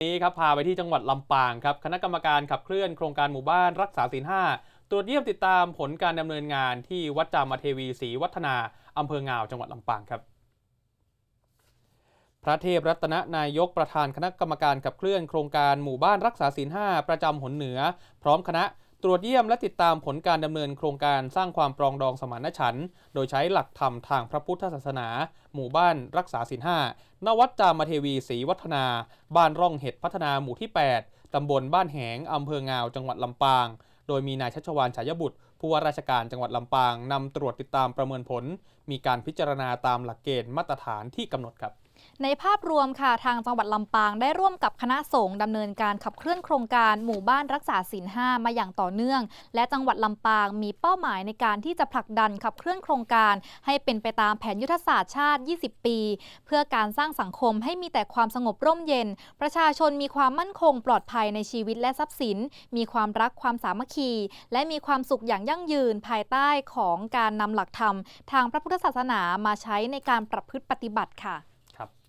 นี้ครับพาไปที่จังหวัดลำปางครับคณะกรรมการขับเคลื่อนโครงการหมู่บ้านรักษาศีลห้าตรวจเยี่ยมติดตามผลการดำเนินงานที่วัดจามเทวีศรีวัฒนาอำเภองาวจังหวัดลำปางครับ พระเทพรัตนนายกประธานคณะกรรมการขับเคลื่อนโครงการหมู่บ้านรักษาศีลห้าประจำหนเหนือ พร้อมคณะ ตรวจเยี่ยมและติดตามผลการดำเนินโครงการสร้างความปรองดองสมานฉันท์โดยใช้หลักธรรมทางพระพุทธศาสนา หมู่บ้านรักษาศีลห้านวัดจามเทวีศรีวัฒนา บ้านร่องเห็ดพัฒนาหมู่ที่ 8 ตำบลบ้านแหงอำเภองาว จังหวัดลำปาง โดยมีนายชัชวานฉายบุตร ผู้ว่าราชการจังหวัดลำปางนำตรวจติดตามประเมินผล มีการพิจารณาตามหลักเกณฑ์มาตรฐานที่กำหนดครับ ในภาพรวมค่ะทางจังหวัดลำปางได้ร่วมกับคณะสงฆ์ดำเนินการขับเคลื่อนโครงการหมู่บ้านรักษาศีลห้ามาอย่างต่อเนื่อง และจังหวัดลำปางมีเป้าหมายในการที่จะผลักดันขับเคลื่อนโครงการ ให้เป็นไปตามแผนยุทธศาสตร์ชาติ 20 ปี เพื่อการสร้างสังคมให้มีแต่ความสงบร่มเย็น ประชาชนมีความมั่นคงปลอดภัยในชีวิตและทรัพย์สิน มีความรักความสามัคคี และมีความสุขอย่างยั่งยืนภายใต้ของการนำหลักธรรม ทางพระพุทธศาสนามาใช้ในการประพฤติปฏิบัติค่ะ ครับ